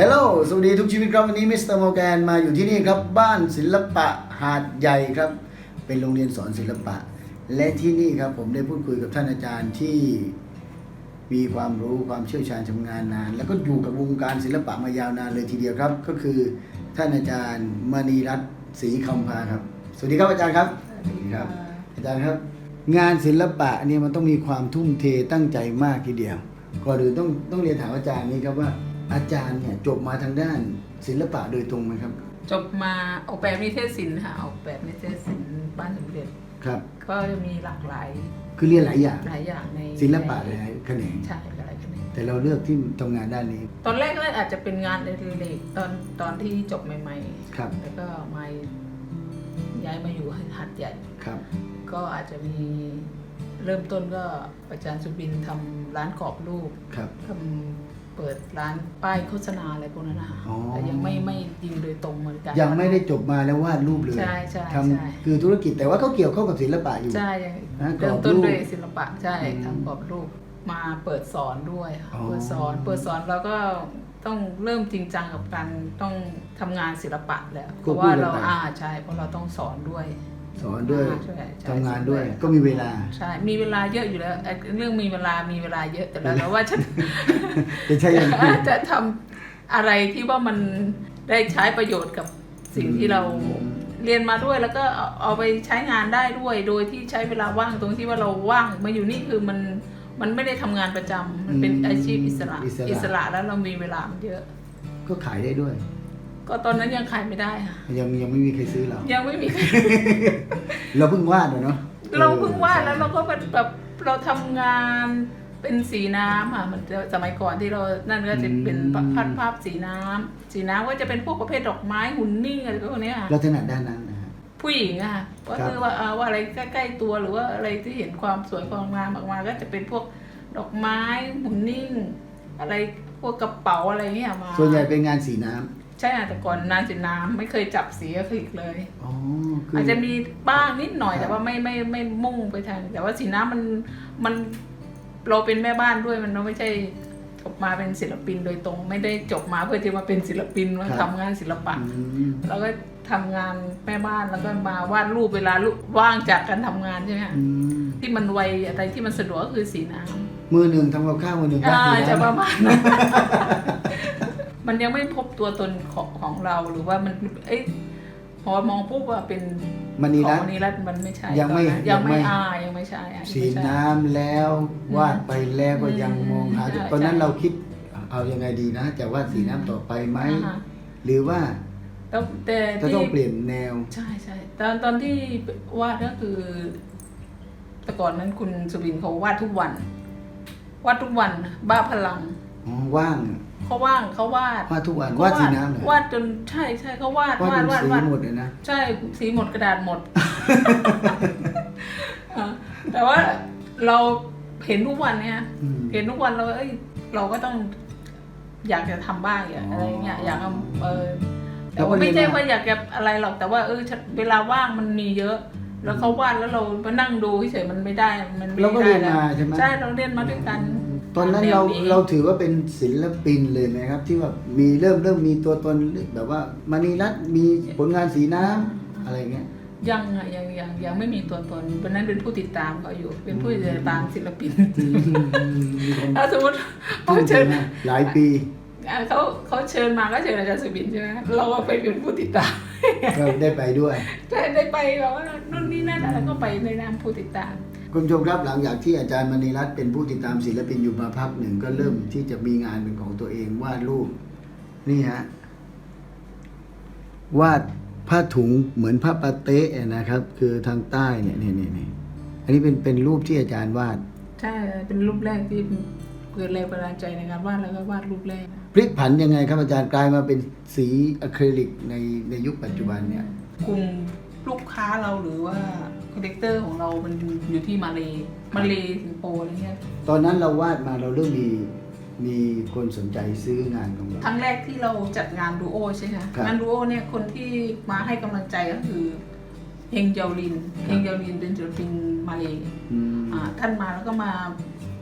ฮลโหลสวัสดีทุกชีวิตครับวันนี้มิสเตอร์โมแกนมาอยู่ที่นี่ครับ บ้านศิลปะหาดใหญ่ครับ เป็นโรงเรียนสอนศิลปะ และที่นี่ครับผมได้พูดคุยกับท่านอาจารย์ที่มีความรู้ความเชี่ยวชาญชำนาญนาน แล้วก็อยู่กับวงการศิลปะมายาวนานเลยทีเดียวครับ ก็คือท่านอาจารย์มณีรัตน์ศรีคำพาครับ สวัสดีครับอาจารย์ครับสวัสดีครับ อาจารย์ครับ งานศิลปะเนี่ยมันต้องมีความทุ่มเทตั้งใจมากทีเดียวก่อนอื่นต้องต้องเรียนถามอาจารย์นี้ครับว่า อาจารย์เนี่ยจบมาทางด้านศิลปะโดยตรงไหมครับ จบมาออกแบบนิเทศศิลป์ค่ะออกแบบนิเทศศิลป์บ้านสมเด็จครับ ก็จะมีหลากหลายคือเรียนหลายอย่างหลายอย่างในศิลปะหลายแขนงใช่หลายแขนงแต่เราเลือกที่ทำงานด้านนี้ ตอนแรกก็อาจจะเป็นงานเล็กๆตอนตอนที่จบใหม่ครับๆแล้วก็มาย้ายมาอยู่หัดใหญ่ครับ ก็อาจจะมีเริ่มต้นก็อาจารย์สุบินทำร้านกรอบรูปครับทำ เปิดร้านป้ายโฆษณาอะไรพวกนั้นนะคะอ๋อ แต่ยังไม่ไม่ยิงโดยตรงเหมือนกัน ยังไม่ได้จบมาแล้ววาดรูปเลยใช่ใช่ทใช่ำคือธุรกิจแต่ว่าก็เกี่ยวข้องกับศิลปะอยู่ ใช่นะกรอบเริ่มต้นรูปด้วยศิลปะใช่อืมทำกรอบรูปมาเปิดสอนด้วยค่ะอ๋อ เปิดสอนเปิดสอนเราก็ต้องเริ่มจริงจังกับการต้องทำงานศิลปะแล้วเพราะว่าเราอ่าใช่เพราะเราต้องสอนด้วย สอนด้วยอ่าใช่ใช่ทำงานด้วย ก็มีเวลา ใช่มีเวลาเยอะอยู่แล้วไอ้เรื่องมีเวลามีเวลาเยอะแต่เราเราว่าฉัน จะใช่อย่างนี้จะทำอะไรที่ว่ามันได้ใช้ประโยชน์กับสิ่งที่เราอืมเรียนมาด้วยแล้วก็เอาเอาไปใช้งานได้ด้วย โดยที่ใช้เวลาว่างตรงที่ว่าเราว่างมาอยู่นี่คือมันมันไม่ได้ทำงานประจำมันเป็นอืมอาชีพอิสระอิสระ แล้วเรามีเวลามันเยอะ ก็ขายได้ด้วย ก็ตอนนั้นยังขายไม่ได้ค่ะ ยังยังไม่มีใครซื้อเรายังไม่มีใครเราเพิ่งวาดอะเนาะเราเพิ่งวาดแล้วเราก็แบบแบบเราทำงานเป็นสีน้ำค่ะมันจะสมัยก่อนที่เรานั่นก็จะเป็นภาพภาพภาพสีน้ำสีน้ำก็จะเป็นพวกประเภทดอกไม้หุ่นนิ่งอะไรพวกเนี้ยค่ะ เราถนัดด้านนั้นนะฮะ ผู้หญิงอะค่ะก็ครับ คือว่าเอาว่าอะไรใกล้ๆตัวหรือว่าอะไรที่เห็นความสวยความงามออกมาก็จะเป็นพวกดอกไม้หุ่นนิ่ง อะไรพวกกระเป๋าอะไรเงี้ยมาส่วนใหญ่เป็นงานสีน้ำ ใช่ค่ะแต่ก่อนนานสีน้ำไม่เคยจับสีอะคริลิกเลย อ๋อคืออาจจะมีบ้างนิดหน่อยครับแต่ว่าไม่ไม่ไม่มุ่งไปทางแต่ว่าสีน้ำมันมันเราเป็นแม่บ้านด้วยมันไม่ใช่จบมาเป็นศิลปินโดยตรง ไม่ได้จบมาเพื่อที่มาเป็นศิลปินมาทำงานศิลปะ อืมเราก็ทำงานแม่บ้านแล้วก็มาวาดรูปเวลาลูกว่างจากการทำงานใช่ไหมคะอืม ที่มันไวอะไรที่มันสะดวกก็คือสีน้มือหนึ่งทำกับข้าวมือหนึ่งำวาดอ่าสีจะประน้ำมาณนั้น มันยังไม่พบตัวตนของของเราหรือว่ามันเอ้ยพอมองปุ๊บว่าเป็นมณีขอรังตมน์ณีรัตน์มันไม่ใช่ยังไม่ตอนนั้นยังไม่ยังไม่อ่ายังไม่ใช่อะสีไม่ใช่ น้ำแล้ววาดไปแล้วก็ยังมองหาใช่ตอนนั้นใช่เราคิดเอายังไงดีนะ จะวาดสีน้ำต่อไปไหม อ่าฮะหรือว่าแล้วแต่จะที่ ต้องเปลี่ยนแนว ใช่ใช่ตอนตอนที่วาดก็คือ แต่ก่อนนั้นคุณสุบินเขาวาดทุกวัน วาดทุกวัน บ้าพลังอ๋อว่าง เขาว่างเขาวาดวาดทุกวันเขวาดสีน้ำเลยวาดจนใช่ใช่เขาวาดวาดวาดเป็นวาดสีวาดหมดเลยนะใช่สีหมดกระดาษหมดอะแต่ว่าเราเห็นทุกวันเนี่ยอืมเห็นทุกวันเราเอ้ยเราก็ต้องอยากจะทำบ้างอย่างอะไรเงี้ยอยากทำเออแต่ว่าไม่ใช่ว่าอยากจะอะไรหรอกแต่ว่าเออฉันเวลาว่างมันมีเยอะ แล้วเขาวาดแล้วเรามานั่งดูเฉยๆมันไม่ได้ มันไม่เราก็ได้เรียนแล้วมาใช่ไหมใช่เราเรียนมาด้วยกัน ตอนนั้นแวเราเราถือว่าเป็นศิลปินเลยไหมครับ ที่ว่ามีเริ่มเริ่มมีตัวตนแบบว่ามณีรัตน์มีผลงานสีน้ำอะไรเงี้ย ยังอะยังยังยังไม่มีตัวตนวันนั้นเป็นผู้ติดตามเขาอยู่ เป็นผู้ติดตามศิลปินมีคนถ้าสมมติเขาทุ่มเทเชิญมาหลายปีอ่าเขาเขาเชิญมาก็เชิญอาจารย์สุบินใช่ไหมเราก็ไปเป็นผู้ติดตามก็ได้ไปด้วยได้ได้ไปแบบว่านู่นนี่นั่นอะไรก็ไปในนามผู้ติดตาม คุณผู้ชมครับหลังจากที่อาจารย์มณีรัตน์เป็นผู้ติดตามศิลปินอยู่มาพักหนึ่งก็เริ่มที่จะมีงานเป็นของตัวเองวาดรูปนี่ฮะวาดผ้าถุงเหมือนผ้าปาเต๊ะนะครับ คือทางใต้เนี่ยนี่นี่นี่อันนี้เป็นเป็นรูปที่อาจารย์วาด ใช่เป็นรูปแรกที่เกิดแรงบันดาลใจในการวาดแล้วก็วาดรูปแรกพลิกผันยังไงครับอาจารย์กลายมาเป็นสีอะคริลิกในในยุคปัจจุบันเนี่ยกลุ่ม ลูกค้าเราหรือว่าคอลเลกเตอร์ของเรา มันอยู่ที่มาเลมาเลสิงคโปร์อะไรเงี้ยตอนนั้นเราวาดมาเราเริ่มมีมีคนสนใจซื้องานของเรา ครั้งแรกที่เราจัดงานดูโอใช่ไหมครัคะบงานดูโอเนี่ยคนที่มาให้กำลังใจก็คือเฮงเยาลินครับ เฮงเยาลินเป็นศิลปินมาเลอืม อ่าท่านมาแล้วก็มา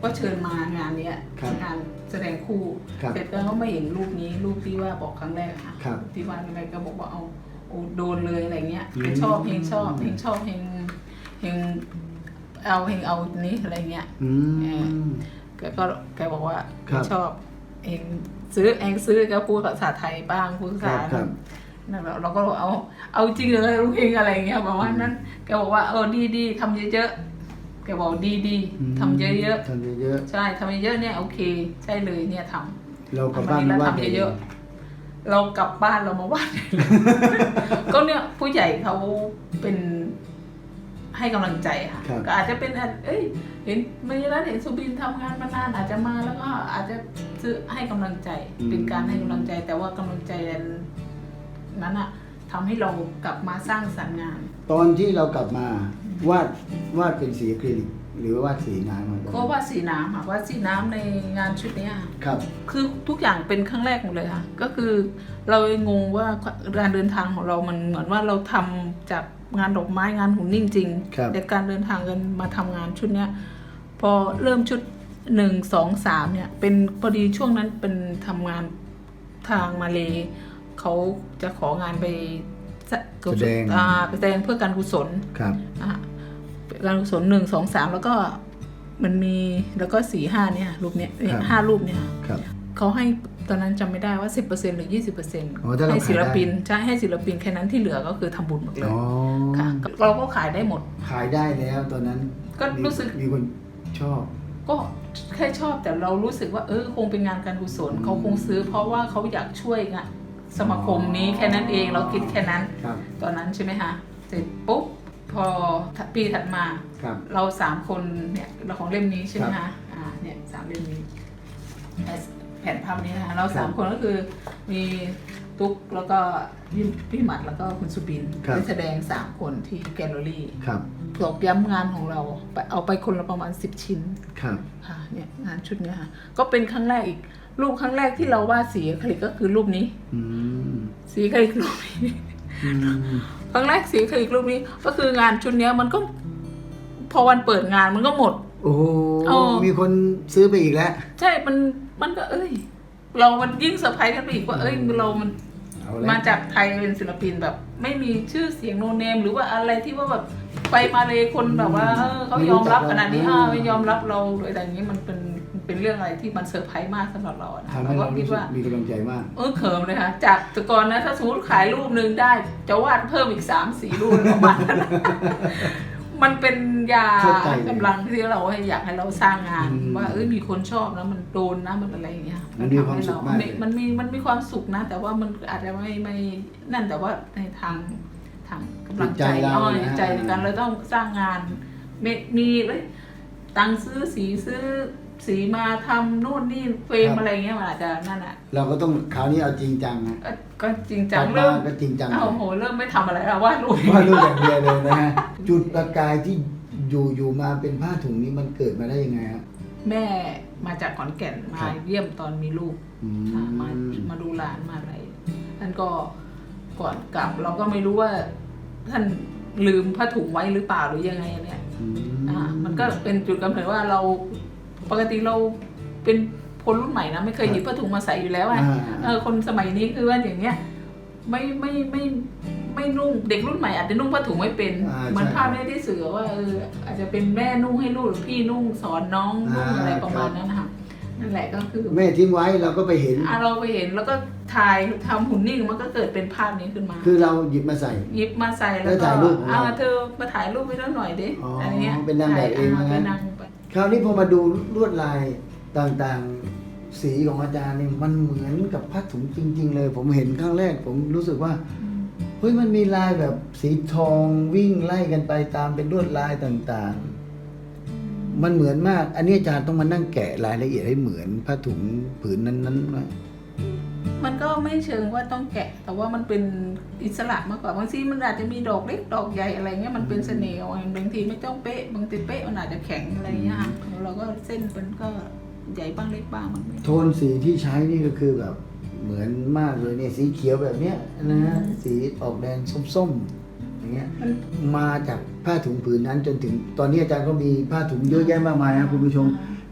ก็เชิญมางานเนี้ยครับงานแสดงคู่ครับเสร็จแล้วก็ไม่เห็นรูปนี้รูปที่ว่าบอกครั้งแรกค่ะครับ ที่ว่าอะไรก็บอกว่าเอา โอ้โดนเลยอะไรเงี้ยอืมเฮงชอบเฮงชอบเฮงชอบเฮงเฮงเอาเฮงเอานี้อะไรเงี้ยอืมแกก็แกบอกว่าครับชอบเองซื้อเองซื้อก็พูดภาษาไทยบ้างพูดภาษาครับนั่นแหละเราก็บอกเอา เอาจริงเลยลูกเองอะไรเงี้ยประมาณนั้นแกบอกว่าเออดีดีทำเยอะๆแกบอกดีดีอืมทำเยอะทำเยอะๆใช่ทำเยอะๆเนี่ยโอเค ใช่เลยเนี่ยทำๆเรากลับบ้านทำอัมาว่าทำเยอะๆ เรากลับบ้านเรามาว่าก็เนี่ยผู้ใหญ่เขาเป็นให้กำลังใจค่ะ ครับ ก็อาจจะเป็นอันเอ้ย เห็นไม่แล้วเห็นสุบินทำงานมานานอาจจะมาแล้วก็อาจจะซื้อให้กำลังใจ เป็นการให้กำลังใจ แต่ว่ากำลังใจนั้นอะ ทำให้เรากลับมาสร้างสรรค์งาน ตอนที่เรากลับมาวาดวาดเป็นสีอะคริลิกหรือว่าวาดสีน้ำมาก็ว่าดสีน้ำค่ะว่าดสีน้ำในงานชุดเนี้ยค่ะครับ คือทุกอย่างเป็นครั้งแรกหมดเลยค่ะ ก็คือเรางงว่าการเดินทางของเรามันเหมือนว่าเราทำจากงานดอกไม้งานหุ่นนิ่งจริงครับ แต่การเดินทางกันมาทำงานชุดเนี้ยพอเริ่มชุดหนึ่งสองสามเนี่ยเป็นพอดีช่วงนั้นเป็นทำงานทางมาเล เขาจะของานไปสะแสดงอ่าไปแสดงเพื่อการกุศลครับอะการกุศลหนึ่งสองสามแล้วก็มันมีแล้วก็สี่ห้าเนี่ยรูปเนี้ยเนี่ยห้ารูปเนี่ยครับเขาให้ตอนนั้นจำไม่ได้ว่า 10%หรือ 20%อ๋อถ้าเราให้ศิลปินขายได้ใช่ให้ศิลปินแค่นั้นที่เหลือก็คือทำบุญหมดเลยอ๋อค่ะเราก็ขายได้หมด ขายได้แล้วตอนนั้นก็รู้สึกมีคนชอบ ก็แค่ชอบแต่เรารู้สึกว่าเออคงเป็นงานการกุศลเขาคงซื้อเพราะว่าเขาอยากช่วยงาน สมาคมนี้แค่นั้นเองเราคิดแค่นั้น ครับตอนนั้นใช่ไหมคะเสร็จปุ๊บพอปีถัดมา ครับ เราสามคนเนี่ยเราของเล่มนี้ใช่ไหมครัคะบอ่าเนี่ยสามเล่มนี้แผ่นแผ่นภาพนี้นะคะเราครับสามคนก็คือมีตุ๊กแล้วก็พี่พี่หมัดแล้วก็คุณสุบินครับ ได้แสดงสามคนที่แกลเลอรี่ครับตอกย้ำงานของเราไปเอาไปคนละประมาณสิบชิ้นครับ ค่ะเนี่ยงานชุดเนี้ยค่ะก็เป็นครั้งแรกอีก รูปครั้งแรกที่เราวาดสีอะคริลิกก็คือรูปนี้ อืมสีอะคริลิกรูปนี้ อืมครั้งแรกสีอะคริลิกรูปนี้ ก็คืองานชุดเนี้ยมันก็ พอวันเปิดงานมันก็หมด โอ้โหเออ มีคนซื้อไปอีกแล้ว ใช่มันมันก็ เอ้ย เรามันยิ่งเซอร์ไพรส์กันไปอีกว่าเอ้ยเรามัน เอาแล้วมาจากไทยเป็นศิลปินแบบ ไม่มีชื่อเสียงโนเนม หรือว่าอะไรที่ว่าแบบไปมาเลยคนแบบว่าเออเขายอมรับขนาดนี้อ่าไม่ยอมรับเราโดยอะไรอย่างนี้มันเป็นมัน เป็นเรื่องอะไรที่มันเซอร์ไพรส์มากสำหรับเราอะนะทำให้เราเราก็คิรู้ดสึกว่ามีกำลังใจมาก เออเขิมเลยค่ะจากแต่ก่อนนะถ้าสมมติขายรูปหนึ่งได้ จะวาดเพิ่มอีกสามสี่รูปประมาณนั้นมันเป็นยาเข้าใจเลยกำลังที่เราให้อยากให้เราสร้างงาน อืมว่าเอ้ยมีคนชอบนะมันโดนนะมันอะไรอย่างเงี้ยมันมีความสุขมากนทำให้เรมันมีมันมีความสุขนะ แต่ว่ามันอาจจะไม่ไม่นั่นแต่ว่าในทางทางกำลังใจจิตใจเราอ้อยนะใจในการเราต้องสร้างงาน มีมีเอ้ยตังค์ซื้อสีซื้อ สีมาทำนู่นนี่เฟรมอะไรเงี้ยมันอาจจะนั่นอะเราก็ต้องคราวนี้เอาจริงจังนะก็ก็จริงจักงลับมาเริ่มก็จริงจังอ้าวโอ้โหเริ่มไม่ทำอะไรแล้ววาดรูปว่าดรูปอย่างเดียวเลยนะฮะ จุดประกายที่อยู่อยู่มาเป็นผ้าถุงนี้มันเกิดมาได้ยังไงครับแม่มาจากขอนแก่นมาครับ เยี่ยมตอนมีลูก อือ่ามมามาดูหลานมาอะไรท่านก็ก่อนกลับเราก็ไม่รู้ว่า ท่านลืมผ้าถุงไว้หรือเปล่าหรือยังไงเนี่ยอืมอ่า มันก็เป็นจุดกำเนิดว่าเรา ปกติเราเป็นคนรุ่นใหม่นะไม่เคยหยิบผ้าถุงมาใส่อยู่แล้วอะอ่าเออคนสมัยนี้คือว่าอย่างเงี้ยไม่ไม่ไม่ไม่นุ่งเด็กรุ่นใหม่อาจจะนุ่งผ้าถุงไม่เป็นอ่าเหมือนใช่ภาพเนี้ยที่สื่อว่าเอออาจจะเป็นแม่นุ่งให้ลูกหรือพี่นุ่งสอนน้องนุ่งอ่าอะไรประมาณครับนั้นนะคะนั่นแหละก็คือ แม่ทิ้งไว้เราก็ไปเห็นอะเราไปเห็นแล้วก็ถ่ายทำหุ่นนิ่งมันก็เกิดเป็นภาพนี้ขึ้นมา คือเราหยิบมาใส่ หยิบมาใส่แล้วแล้วก็ถ่ายรูปของเราอ่าเธอมาถ่ายรูปให้เราหน่อยดิอ๋อออะไรเงี้ยเป็นนางแบบเองถ่ายว่างั้นเป็นนางแบบ คราวนี้พอมาดูลวดลายต่างๆ สีของอาจารย์เนี่ยมันเหมือนกับผ้าถุงจริง ๆ เลย ผมเห็นครั้งแรก ผมรู้สึกว่าเฮ้ยมันมีลายแบบสีทองวิ่งไล่กันไปตามเป็นลวดลายต่างๆ มันเหมือนมาก อันนี้อาจารย์ต้องมานั่งแกะรายละเอียดให้เหมือนผ้าถุงผืนนั้นๆนะ มันก็ไม่เชิงว่าต้องแกะ แต่ว่ามันเป็นอิสระมากกว่าบางทีมันอาจจะมีดอกเล็กดอกใหญ่อะไรเงี้ยมันเป็นเสน่ห์ของบางทีไม่ต้องเป๊ะบางทีเป๊ะมันอาจจะแข็งอะไรเงี้ยค่ะเราก็เส้นมันก็ใหญ่บ้างเล็กบ้างมันไม่โทนสีที่ใช้นี่ก็คือแบบเหมือนมากเลยเนี่ยสีเขียวแบบเนี้ยนะฮะสีออกแดงส้มๆอย่างเงี้ยมาจากผ้าถุงผืนนั้นจนถึงตอนนี้อาจารย์ก็มีผ้าถุงเยอะแยะมากมายนะคุณผู้ชม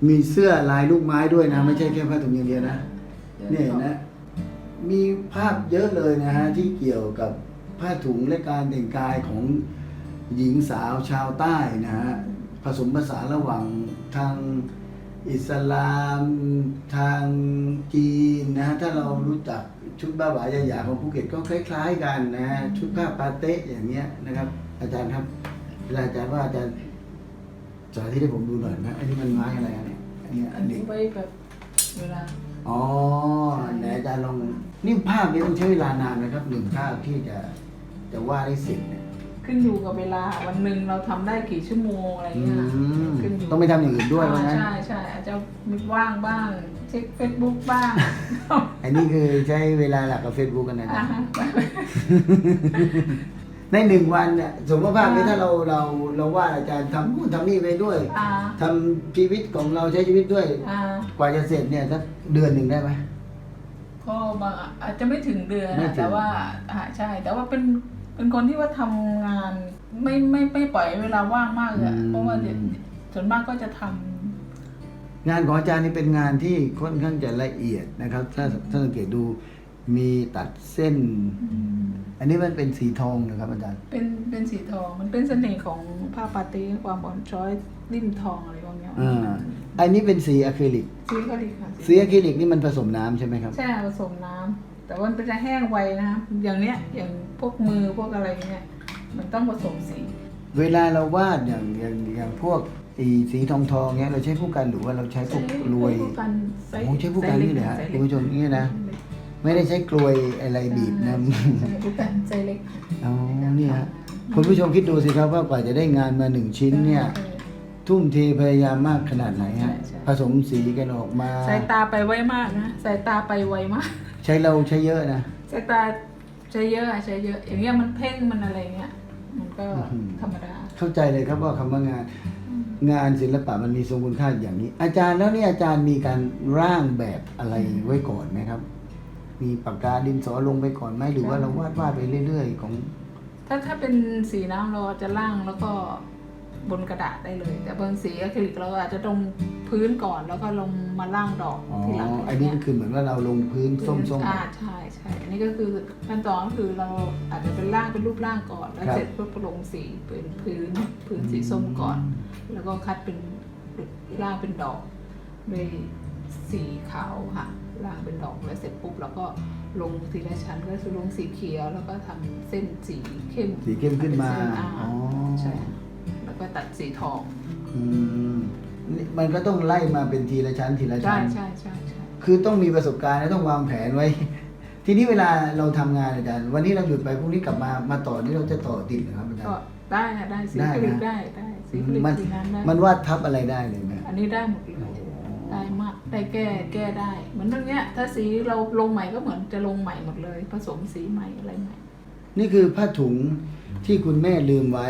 มีเสื้อลายลูกไม้ด้วยนะ ไม่ใช่แค่ผ้าถุงอย่างเดียวนะเนี่ยนะ มีภาพเยอะเลยนะฮะที่เกี่ยวกับผ้าถุงและการแต่งกายของหญิงสาวชาวใต้นะฮะผสมผสานระหว่างทางอิสลาม ทางจีนนะฮะถ้าเรารู้จักชุดบ้าบายาหยาของภูเก็ตก็คล้าย ๆ กันนะฮะชุดผ้าปาเต๊ะอย่างเงี้ยนะครับ อาจารย์ครับเวลาอาจารย์ว่าอาจารย์สาธิตให้ผมดูหน่อยนะอันนี้มันไม้อะไรอันเนี้ยอันเนี้ยอัอันนนี้นี้ไว้แบบเวลา อ๋อไหนอาจารย์ลองนี่ภาพนี้ต้องใช้เวลานานนะครับหนึ่งภาพที่จะจะวาดได้เสร็จเนี่ยขึ้นอยู่กับเวลาวันหนึ่งเราทำได้กี่ชั่วโมงอะไรอืเงี้ยนะมขึ้นอยู่ต้องไปทำอย่างอื่นด้วยว่าอ่างั้นใช่ใช่อาจจะมีว่างบ้าง เช็คเฟซบุ๊กบ้าง อันนี้คือใช้เวลาหลักกับเฟซบุ๊กกันนะอ่าฮะ ในหนึ่งวันเนี่ยสมมติว่าภาพนี้อ่าถ้าเราเราเราวาดอาจารย์ทำนู่นทำนี่ไปด้วยอ่าทำชีวิตของเราใช้ชีวิตด้วย อ่ากว่าจะเสร็จเนี่ยสักเดือนหนึ่งได้ไหม ก็บางอาจจะไม่ถึงเดือนไม่นะถึง แต่ว่าอ่าใช่ แต่ว่าเป็นเป็นคนที่ว่าทำงานไม่ไม่ไม่ปล่อยเวลาว่างมากเลยอะเพราะว่าเดี๋ยวส่วนมากก็จะทำ งานของอาจารย์นี่เป็นงานที่ค่อนข้างจะละเอียดนะครับ ถ้าถ้าสังเกตดู มีตัดเส้น อันนี้มันเป็นสีทองนะครับอาจารย์ เป็นเป็นสีทองมันเป็นเสน่ห์ของผ้าปาเต้ความอ่อนช้อยริมทองอะไรพวกเนี้ยอ่า อันนี้เป็นสีอะคริลิก สีก็ดีค่ะสีอะคริลิกนี่มันผสมน้ำใช่ไหมครับ ใช่ผสมน้ำแต่ว่ามันจะแห้งไวนะครับอย่างเนี้ยอย่างพวกมือพวกอะไรเนี้ยมันต้องผสมสีเวลาเราวาดอย่างอย่างอย่างพวกอีสีทองทองเนี้ยเราใช้ผู้กันหรือว่าเราใช้พวกกลวย ใช้ผู้กันไซส์โอ้ใช้ผู้กันนี่เหรอฮะไซส์คุณเล็กผู้ชมนี่นะ ไม่ได้ใช้กลวยอะไรบีบนะใช่ผู้กันไซส์เล็กอ๋อเนี่ยฮะคุณผู้ชมคิดดูสิครับว่ากว่าจะได้งานมาหนึ่งชิ้นเนี่ย ทุ่มเทพยายามมากขนาดไหนฮะใช่ใช่ผสมสีกันออกมา สายตาไปไวมากนะสายตาไปไวมาก ใช้เราใช้เยอะนะสายตาใช้เยอะอะใช้เยอะ อย่างเงี้ยมันเพ่งมันอะไรเงี้ยมันก็อืมธรรมดา เข้าใจเลยครับว่าคำว่างานงานศิลปะมันมีทรงคุณค่าอย่างนี้ อาจารย์แล้วเนี่ยอาจารย์มีการร่างแบบอะไรไว้ก่อนไหมครับ มีปากกาดินสอลงไปก่อนไหมหรือว่าเราวาดวาดไปเรื่อย ๆ ของถ้าถ้าเป็นสีน้ำเราจะล่างแล้วก็บนกระดาษได้เลย แต่บางสีอะคริลิกเราอาจจะตรงพื้นก่อนแล้วก็ลงมาล่างดอกอ๋อทีหลังอันนี้ก็คือเหมือนว่าเราลงพื้นส้มอ่าใช่ใช่อันนี้ก็คือขั้นตอนก็คือเราอาจจะเป็นร่างเป็นรูปร่างก่อน แล้วเสร็จปุ๊บลงสีเป็นพื้นพื้นสีส้มก่อน แล้วก็คัดเป็นร่างเป็นดอกด้วยสีขาวค่ะ ร่างเป็นดอกแล้วเสร็จปุ๊บเราก็ลงทีละชั้นก็คือลงสีเขียว แล้วก็ทำเส้นสีเข้มๆสีเข้มขึ้นมาเป็นเส้นอ่าอ๋อใช่แล้วก็ตัดสีทองอืมนี่มันก็ต้องไล่มาเป็นทีละชั้นทีละใช่ชั้นใช่ใช่ใช่คือต้องมีประสบการณ์และต้องวางแผนไว้ ทีนี้เวลาเราทำงานอาจารย์วันนี้เราหยุดไปพรุ่งนี้กลับมามาต่อนี่เราจะต่อติดเหรอครับอาจารก็ย์ได้ค่ะได้สีได้ผลิตนะได้ได้สีผลิตมันสีน้ำได้มันวาดทับอะไรได้เลยไหมอันนี้ได้หมดเลยได้มาก ได้แก้แก้ได้ เหมือนตรงเนี้ย ถ้าสีเราลงใหม่ก็เหมือนจะลงใหม่หมดเลย ผสมสีใหม่อะไรใหม่ นี่คือผ้าถุงที่คุณแม่ลืมไว้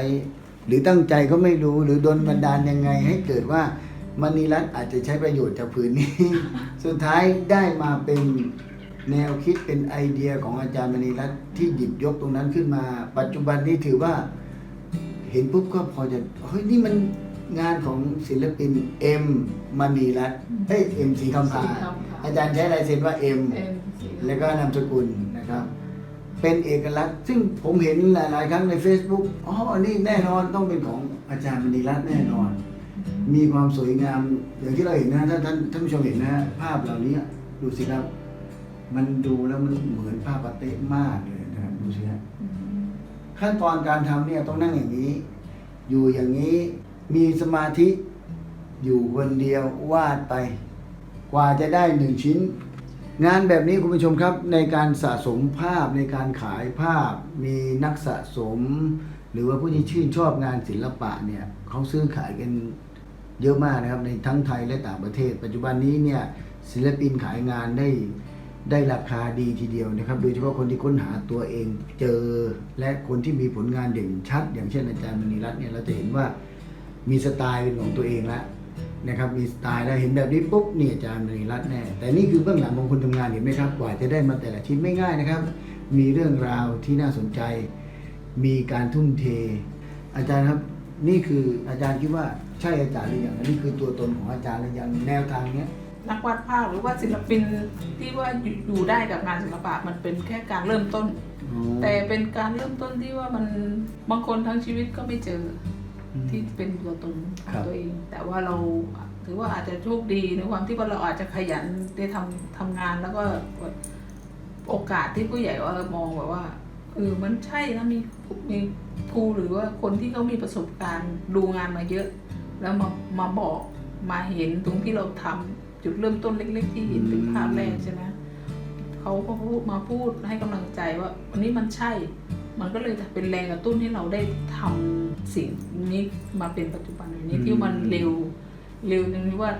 หรือตั้งใจก็ไม่รู้หรือโดนบันดาลยังไง ให้เกิดว่ามณีรัตน์อาจจะใช้ประโยชน์จากผืนนี้ สุดท้ายได้มาเป็นแนวคิดเป็นไอเดียของอาจารย์มณีรัตน์ที่หยิบยกตรงนั้นขึ้นมา ปัจจุบันนี้ถือว่า เห็นปุ๊บก็พอจะเฮ้ยนี่มัน งานของศิลปินเอ็มมณีรัตน์เฮ้ยเอ็มสีคำพาสีคำพาอาจารย์ใช้ลายเซ็นว่าเอ็มเอ็มสีแล้วก็นามสกุลนะครับ เป็นเอกลักษณ์ ซึ่งผมเห็นหลาย ๆ ครั้งใน Facebook อ๋อนี่แน่นอนต้องเป็นของอาจารย์มณีรัตน์แน่นอน มีความสวยงาม อย่างที่เราเห็นนะถ้าท่านท่านผู้ชมเห็นนะภาพเหล่านี้ดูสิครับ มันดูแล้วมันเหมือนภาพปาเต้มากเลยนะครับดูสิฮะอืมขั้นตอนการทำเนี่ยต้องนั่งอย่างนี้ อยู่อย่างนี้ มีสมาธิอยู่คนเดียววาดไป กว่าจะได้หนึ่งชิ้น งานแบบนี้คุณผู้ชมครับในการสะสมภาพในการขายภาพ มีนักสะสม หรือว่าผู้ที่ชื่นชอบงานศิลปะเนี่ยเขาซื้อขายกันเยอะมากนะครับในทั้งไทยและต่างประเทศ ปัจจุบันนี้เนี่ยศิลปินขายงานได้ได้ราคาดีทีเดียวนะครับ โดยเฉพาะคนที่ค้นหาตัวเองเจอและคนที่มีผลงานเด่นชัด อย่างเช่นอาจารย์มณีรัตน์เนี่ยเราจะเห็นว่า มีสไตล์เป็นของตัวเองแล้วนะครับมีสไตล์แล้วเห็นแบบนี้ปุ๊บนี่อาจารย์มณีรัตน์แน่แต่นี่คือเบื้องหลังของคนทำงานเห็นไหมครับกว่าจะได้มาแต่ละชิ้นไม่ง่ายนะครับ มีเรื่องราวที่น่าสนใจ มีการทุ่มเท อาจารย์ครับนี่คืออาจารย์คิดว่าใช่อาจารย์หรือยังอันนี้คือตัวตนของอาจารย์หรือยังแนวทางเนี้ยนักวาดภาพหรือว่าศิลปินที่ว่าอยู่อยู่ได้กับงานศิลปะมันเป็นแค่การเริ่มต้น แต่เป็นการเริ่มต้นที่ว่ามันบางคนทั้งชีวิตก็ไม่เจออม ที่เป็นตัวตนขอครังบตัวเอง แต่ว่าเราถือว่าอาจจะโชคดีในความที่ว่าเราอาจจะขยันได้ทำทำงานแล้วก็โอกาสที่ผู้ใหญ่ว่ามองแบบว่าเออมันใช่นะมีมีครูหรือว่าคนที่เขามีประสบการณ์ดูงานมาเยอะ แล้วมามาบอกมาเห็นตรงที่เราทำจุดเริ่มต้นเล็ก ๆ ที่เห็นเป็นภาพแรกใช่ไหมเขาก็พูดมาพูดให้กำลังใจว่าวันนี้มันใช่ มันก็เลยเป็นแรงกระตุ้นให้เราได้ทำสิ่งนี้มาเป็นปัจจุบันแบบนี้อืมที่มันเร็วเร็วตรงที่ว่า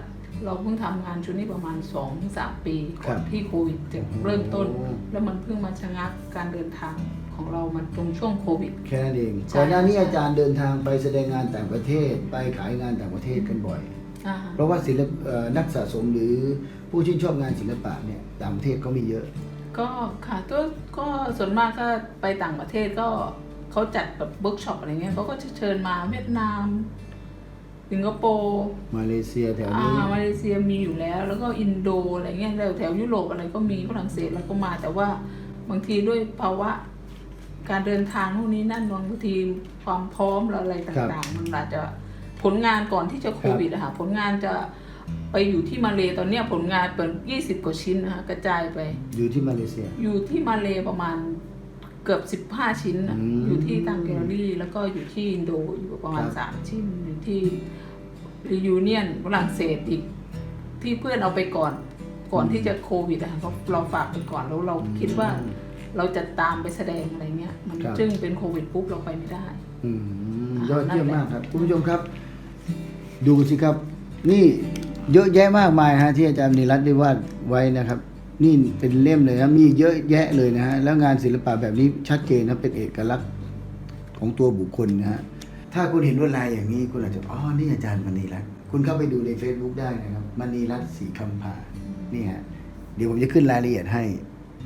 เราเพิ่งทำงานชุดนี้ประมาณ2อถึงสปีก่อนที่โควิดจะเริ่มต้น แล้วมันเพิ่งมาชะงักการเดินทางของเรามันตรงช่วงโควิดแค่นั้นเองใช่ก่อนหน้านี้อาจารย์เดินทางไปแสดงงานต่างประเทศ ไปขายงานต่างประเทศกันบ่อยอ่าเพราะว่าศิลปเอ่อนักสะสมหรือผู้ชื่นชอบงานศิลปะเนี่ยต่างประเทศก็มีเยอะ ก็ค่ะก็ก็ส่วนมากก็ไปต่างประเทศก็เขาจัดแบบเวิร์กช็อปอะไรเงี้ยเขาก็จะเชิญมาเวียดนาม สิงคโปร์มาเลเซียแถวอ่านี้มาเลเซียมีอยู่แล้ว แล้วก็อินโดอะไรเงี้ยแล้วแถวยุโรปอะไรก็มีฝรั่งเศสแล้วก็มา แต่ว่าบางทีด้วยภาวะ การเดินทางนู่นนี่นั่นบางทีความพร้อมอะไรต่างๆ มันอาจจะผลงานก่อนที่จะโควิดอะค่ะผลงานจะ ไปอยู่ที่มาเลตอนเนี้ยผลงานเป็นยี่สิบกว่าชิ้นนะคะกระจายไป อยู่ที่มาเลเซีย อยู่ที่มาเลประมาณเกือบสิบห้าชิ้นน่ะอืมอยู่ที่ต่างแกลเลอรี่ แล้วก็อยู่ที่อินโดอยู่ประมาณครับ สามชิ้นอยู่ที่รียูเนียนฝรั่งเศสอีกที่เพื่อนเอาไปก่อน ก่อนที่จะโควิดอะค่ะเขาเราฝากไปก่อนแล้วเราคิดว่า เราจะตามไปแสดงอะไรเงี้ย มันครับ จึงเป็นโควิดปุ๊บเราไปไม่ได้ อืมอ่ายอดเยี่ยมนั่นแหละมากครับ คุณผู้ชมครับ ดูสิครับ นี่ เยอะแยะมากมายฮะที่อาจารย์นิรัตน์ได้วาดไว้นะครับ นี่เป็นเล่มเลยนะมีเยอะแยะเลยนะฮะแล้วงานศิลปะแบบนี้ชัดเจนนะเป็นเอกลักษณ์ของตัวบุคคลนะฮะถ้าคุณเห็นลวดลายอย่างนี้คุณอาจจะอ๋อนี่อาจารย์มณีรัตน์คุณเข้าไปดูใน Facebook ได้นะครับมณีรัตน์สีคำพานี่ฮะเดี๋ยวผมจะขึ้นรายละเอียดให้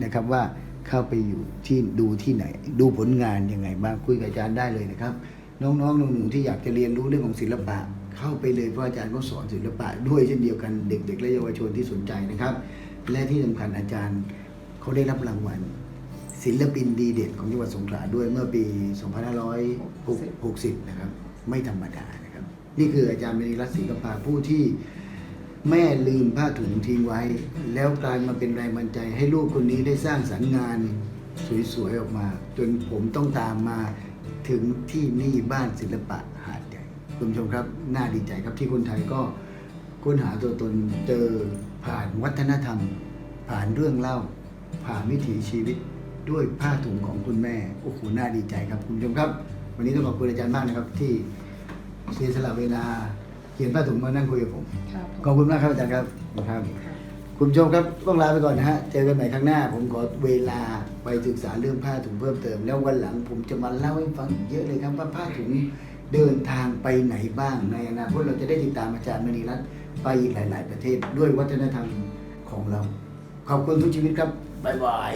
นะครับว่าเข้าไปอยู่ที่ดูที่ไหน ดูผลงานยังไงบ้างคุยกับอาจารย์ได้เลยนะครับ น้องๆหนูๆที่อยากจะเรียนรู้เรื่องของศิลปะ เข้าไปเลยเพราะอาจารย์ก็สอนศิลปะด้วยเช่นเดียวกันเด็ก ๆ และเยาวชนที่สนใจนะครับ และที่สำคัญอาจารย์เขาได้รับรางวัล ศิลปินดีเด่นของจังหวัดสงขลาด้วยเมื่อปี 2560 นะครับ ไม่ธรรมดานะครับ นี่คืออาจารย์มณีรัตน์ศรีกำพาผู้ที่แม่ลืมผ้าถุงทิ้งไว้ แล้วกลายมาเป็นแรงบันดาลใจให้ลูกคนนี้ได้สร้างสรรค์งานสวยๆออกมา จนผมต้องตามมาถึงที่นี่บ้านศิลปะ คุณผู้ชมครับน่าดีใจครับที่คนไทยก็ค้นหาตัวตนเจอผ่านวัฒนธรรม ผ่านเรื่องเล่า ผ่านวิถีชีวิตด้วยผ้าถุงของคุณแม่โอ้โหน่าดีใจครับคุณผู้ชมครับ วันนี้ต้องขอบคุณอาจารย์มากนะครับที่เสียสละเวลาเขียนผ้าถุงมานั่งคุยกับผมครับขอบคุณมากครับอาจารย์ครับนะครับ คุณผู้ชมครับต้องลาไปก่อนนะฮะเจอกันใหม่ครั้งหน้า ผมขอเวลาไปศึกษาเรื่องผ้าถุงเพิ่มเติม แล้ววันหลังผมจะมาเล่าให้ฟังอีกเยอะเลยครับว่าผ้าถุง เดินทางไปไหนบ้าง ในอนาคตเราจะได้ติดตามอาจารย์มณีรัตน์ไปอีกหลาย ๆ ประเทศด้วยวัฒนธรรมของเรา ขอบคุณทุกชีวิตครับ บ๊ายบาย